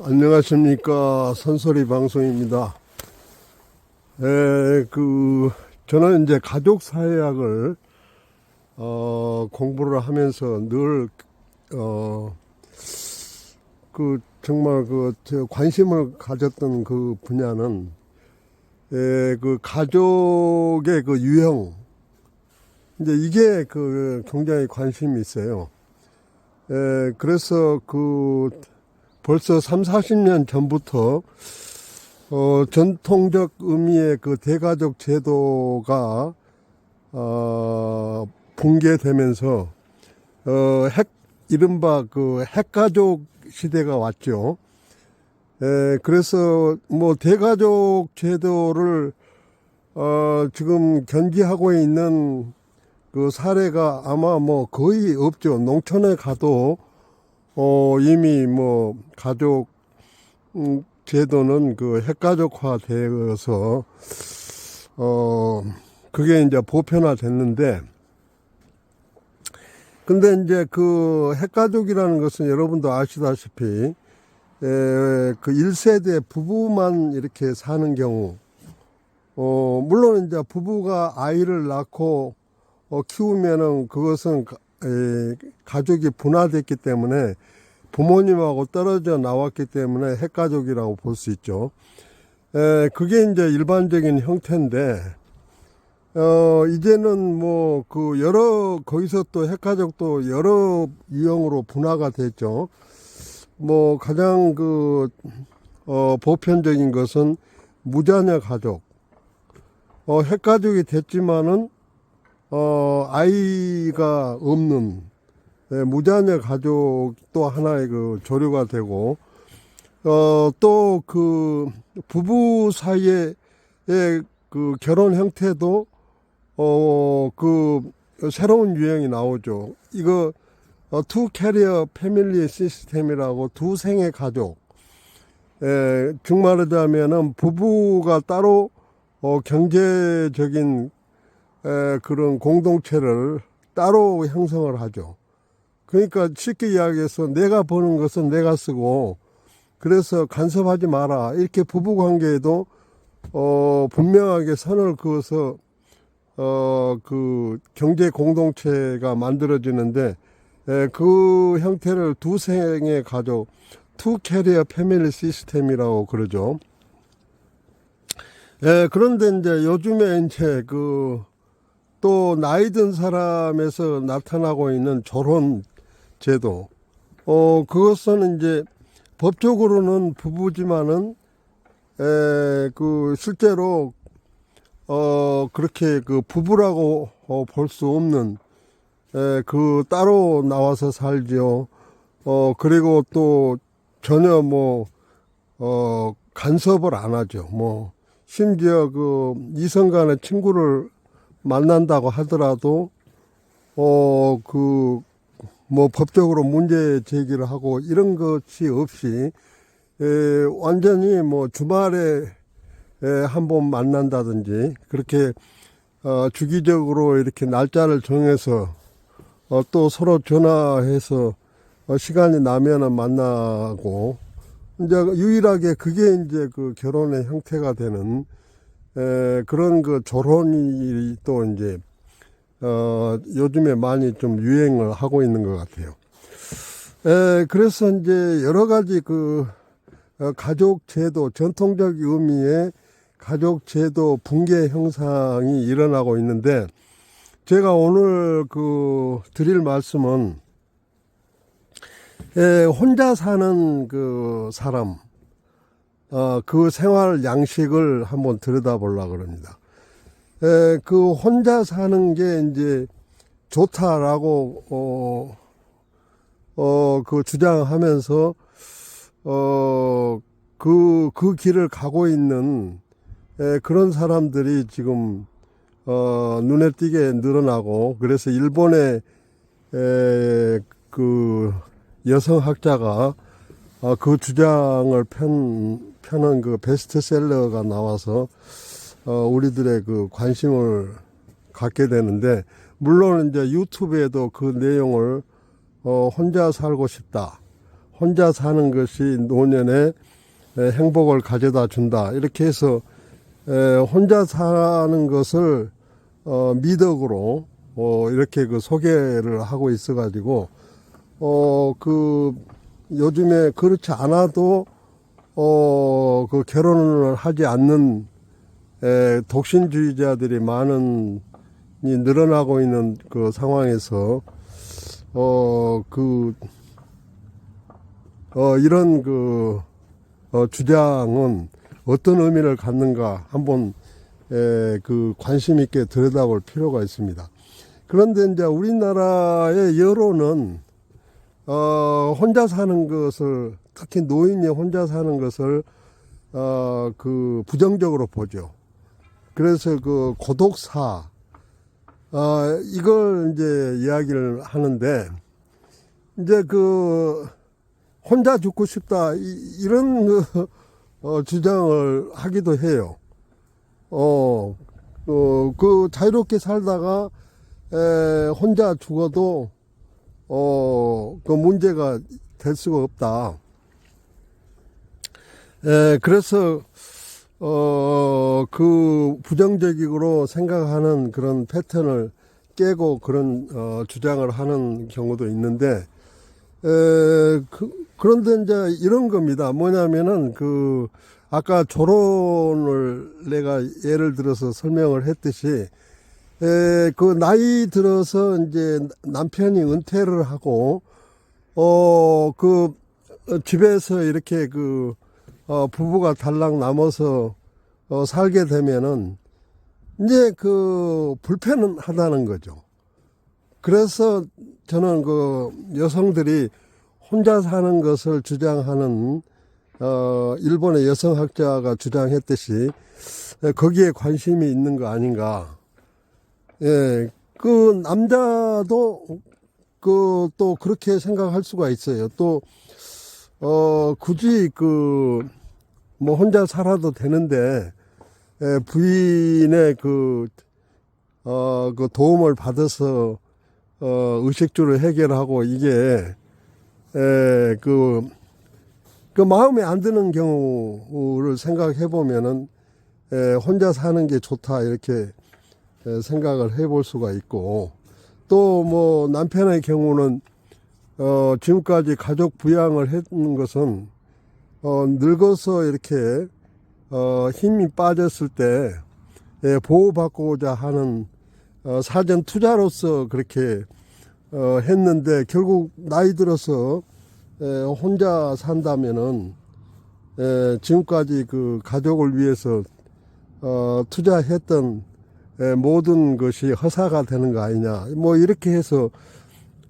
안녕하십니까 선소리 방송입니다. 에, 그 저는 이제 가족 사회학을 어, 공부를 하면서 늘 어, 그 정말 그저 관심을 가졌던 그 분야는 에, 그 가족의 그 유형 이제 이게 그 굉장히 관심이 있어요. 에, 그래서 그 벌써 3, 40년 전부터 어, 전통적 의미의 그 대가족 제도가 어, 붕괴되면서 어, 핵 이른바 그 핵가족 시대가 왔죠. 에, 그래서 뭐 대가족 제도를 어, 지금 견지하고 있는 그 사례가 아마 뭐 거의 없죠. 농촌에 가도 어, 이미 뭐 가족 음, 제도는 그 핵가족화 되어서 어 그게 이제 보편화 됐는데 근데 이제 그 핵가족이라는 것은 여러분도 아시다시피 에, 그 1세대 부부만 이렇게 사는 경우 어 물론 이제 부부가 아이를 낳고 어, 키우면은 그것은 가- 에, 가족이 분화됐기 때문에 부모님하고 떨어져 나왔기 때문에 핵가족이라고 볼 수 있죠. 에, 그게 이제 일반적인 형태인데, 어, 이제는 뭐, 그, 여러, 거기서 또 핵가족도 여러 유형으로 분화가 됐죠. 뭐, 가장 그, 어, 보편적인 것은 무자녀 가족. 어, 핵가족이 됐지만은, 어, 아이가 없는, 네, 무자녀 가족도 하나의 그 조류가 되고, 어, 또 그 부부 사이의 그 결혼 형태도, 어, 그 새로운 유형이 나오죠. 이거, 어, 투 캐리어 패밀리 시스템이라고 두 생의 가족. 에, 즉 말하자면은 부부가 따로, 어, 경제적인, 에, 그런 공동체를 따로 형성을 하죠. 그러니까 쉽게 이야기해서 내가 버는 것은 내가 쓰고 그래서 간섭하지 마라 이렇게 부부 관계에도 어 분명하게 선을 그어서 어 그 경제 공동체가 만들어지는데 에, 그 형태를 두 생의 가족 투 캐리어 패밀리 시스템이라고 그러죠. 에, 그런데 이제 요즘에 이제 그 또 나이 든 사람에서 나타나고 있는 결혼 제도. 어, 그것은 이제 법적으로는 부부지만은, 에, 그, 실제로, 어, 그렇게 그 부부라고 어, 볼 수 없는, 에, 그 따로 나와서 살죠. 어, 그리고 또 전혀 뭐, 어, 간섭을 안 하죠. 뭐, 심지어 그 이성 간의 친구를 만난다고 하더라도, 어, 그, 뭐 법적으로 문제 제기를 하고 이런 것이 없이 에, 완전히 뭐 주말에 한 번 만난다든지 그렇게 어, 주기적으로 이렇게 날짜를 정해서 어, 또 서로 전화해서 어, 시간이 나면은 만나고 이제 유일하게 그게 이제 그 결혼의 형태가 되는 에, 그런 그 결혼이 또 이제 어, 요즘에 많이 좀 유행을 하고 있는 것 같아요. 에, 그래서 이제 여러 가지 그, 어, 가족 제도, 전통적 의미의 가족 제도 붕괴 형상이 일어나고 있는데, 제가 오늘 그 드릴 말씀은, 에, 혼자 사는 그 사람, 어, 그 생활 양식을 한번 들여다보려고 그럽니다. 에, 그 혼자 사는 게 이제 좋다라고 어, 어, 그 주장하면서 어, 그, 그 길을 가고 있는 에, 그런 사람들이 지금 어, 눈에 띄게 늘어나고 그래서 일본의 에, 그 여성학자가 어, 그 주장을 편, 펴는 그 베스트셀러가 나와서 어, 우리들의 그 관심을 갖게 되는데, 물론 이제 유튜브에도 그 내용을, 어, 혼자 살고 싶다. 혼자 사는 것이 노년에 에, 행복을 가져다 준다. 이렇게 해서 에, 혼자 사는 것을 어, 미덕으로 어, 이렇게 그 소개를 하고 있어가지고 어, 그 요즘에 그렇지 않아도 어, 그 결혼을 하지 않는 에, 독신주의자들이 많은 이 늘어나고 있는 그 상황에서 어, 그 어, 이런 그 어, 주장은 어떤 의미를 갖는가 한번 에, 그 관심 있게 들여다볼 필요가 있습니다. 그런데 이제 우리나라의 여론은 어, 혼자 사는 것을 특히 노인이 혼자 사는 것을 어, 그 부정적으로 보죠. 그래서 그 고독사 어, 이걸 이제 이야기를 하는데 이제 그 혼자 죽고 싶다 이, 런 그, 어, 주장을 하기도 해요. 어, 어, 그 자유롭게 살다가 에, 혼자 죽어도 어, 그 문제가 될 수가 없다. 에, 그래서 어, 그 부정적으로 생각하는 그런 패턴을 깨고 그런 어, 주장을 하는 경우도 있는데 에, 그, 그런데 이제 이런 겁니다. 뭐냐면은 그 아까 조론을 내가 예를 들어서 설명을 했듯이 에, 그 나이 들어서 이제 남편이 은퇴를 하고 어 그 집에서 이렇게 그 어, 부부가 달랑 남아서 어, 살게 되면은 이제 그 불편은 하다는 거죠. 그래서 저는 그 여성들이 혼자 사는 것을 주장하는 어, 일본의 여성학자가 주장했듯이 거기에 관심이 있는 거 아닌가. 예, 그 남자도 그 또 그렇게 생각할 수가 있어요. 또, 어, 굳이 그, 뭐 혼자 살아도 되는데, 예, 부인의 그, 어, 그 도움을 받아서, 어, 의식주를 해결하고 이게, 에, 그, 그 마음에 안 드는 경우를 생각해 보면은, 에, 혼자 사는 게 좋다, 이렇게 에, 생각을 해 볼 수가 있고, 또 뭐 남편의 경우는, 어, 지금까지 가족 부양을 했는 것은, 어, 늙어서 이렇게, 어, 힘이 빠졌을 때, 예, 보호받고자 하는, 어, 사전 투자로서 그렇게, 어, 했는데, 결국 나이 들어서, 에, 혼자 산다면은, 에, 지금까지 그 가족을 위해서, 어, 투자했던 에, 모든 것이 허사가 되는 거 아니냐. 뭐, 이렇게 해서,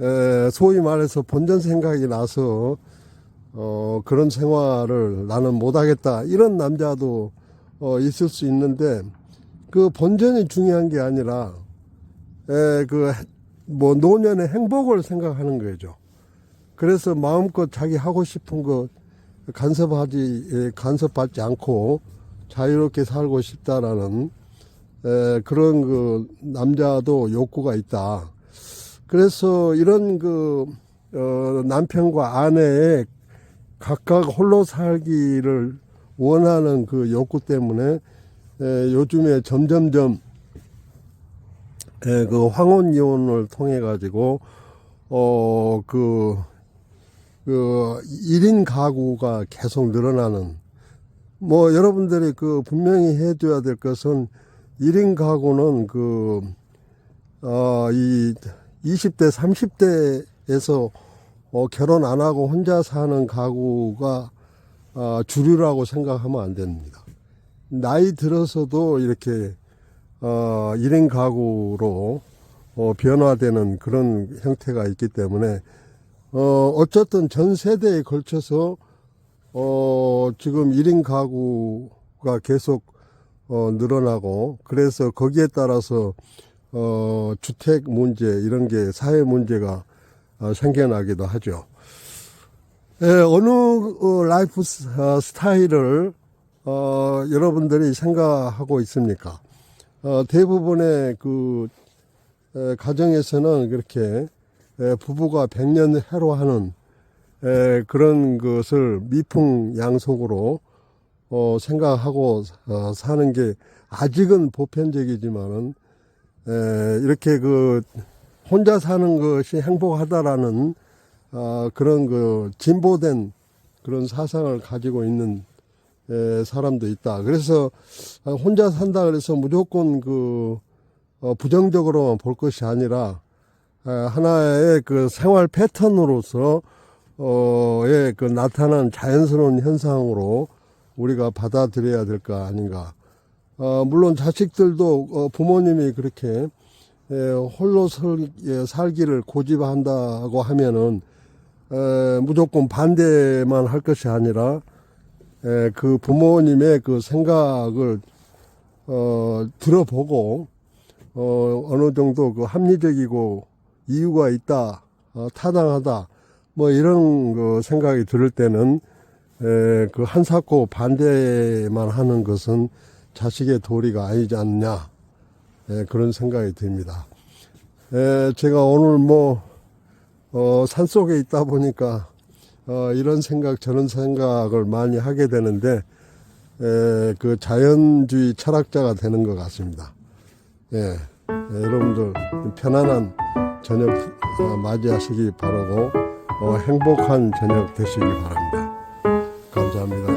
에, 소위 말해서 본전 생각이 나서, 어, 그런 생활을 나는 못하겠다. 이런 남자도 어, 있을 수 있는데 그 본전이 중요한 게 아니라 에, 그, 뭐, 노년의 행복을 생각하는 거죠. 그래서 마음껏 자기 하고 싶은 거 간섭하지, 에, 간섭받지 않고 자유롭게 살고 싶다라는 에, 그런 그 남자도 욕구가 있다. 그래서 이런 그, 어, 남편과 아내의 각각 홀로 살기를 원하는 그 욕구 때문에 에, 요즘에 점점점 에, 그 황혼 이혼을 통해 가지고 어그 그 1인 가구가 계속 늘어나는. 뭐 여러분들이 그 분명히 해줘야 될 것은 1인 가구는 그 어 이 20대 30대에서 어, 결혼 안 하고 혼자 사는 가구가 어, 주류라고 생각하면 안 됩니다. 나이 들어서도 이렇게 어, 1인 가구로 어, 변화되는 그런 형태가 있기 때문에 어, 어쨌든 전 세대에 걸쳐서 어, 지금 1인 가구가 계속 어, 늘어나고 그래서 거기에 따라서 어, 주택 문제 이런 게 사회 문제가 어, 생겨나기도 하죠. 예, 어느 어, 라이프 스- 어, 스타일을 어, 여러분들이 생각하고 있습니까? 어, 대부분의 그 에, 가정에서는 그렇게 에, 부부가 백년 해로 하는 에, 그런 것을 미풍양속으로 어, 생각하고 어, 사는 게 아직은 보편적이지만은 에, 이렇게 그 혼자 사는 것이 행복하다라는 어, 그런 그 진보된 그런 사상을 가지고 있는 에, 사람도 있다. 그래서 아, 혼자 산다 그래서 무조건 그 어, 부정적으로만 볼 것이 아니라 에, 하나의 그 생활 패턴으로서 어의 그 나타난 자연스러운 현상으로 우리가 받아들여야 될 거 아닌가. 어, 물론 자식들도 어, 부모님이 그렇게 에, 홀로 설, 예, 살기를 고집한다고 하면은 에, 무조건 반대만 할 것이 아니라 에, 그 부모님의 그 생각을 어, 들어보고 어, 어느 정도 그 합리적이고 이유가 있다, 어, 타당하다, 뭐 이런 그 생각이 들을 때는 에, 그 한사코 반대만 하는 것은 자식의 도리가 아니지 않냐 에, 그런 생각이 듭니다. 에, 제가 오늘 뭐 어, 산 속에 있다 보니까 어, 이런 생각 저런 생각을 많이 하게 되는데 에, 그 자연주의 철학자가 되는 것 같습니다. 예, 예, 여러분들 편안한 저녁 어, 맞이하시기 바라고 어, 행복한 저녁 되시기 바랍니다. 감사합니다.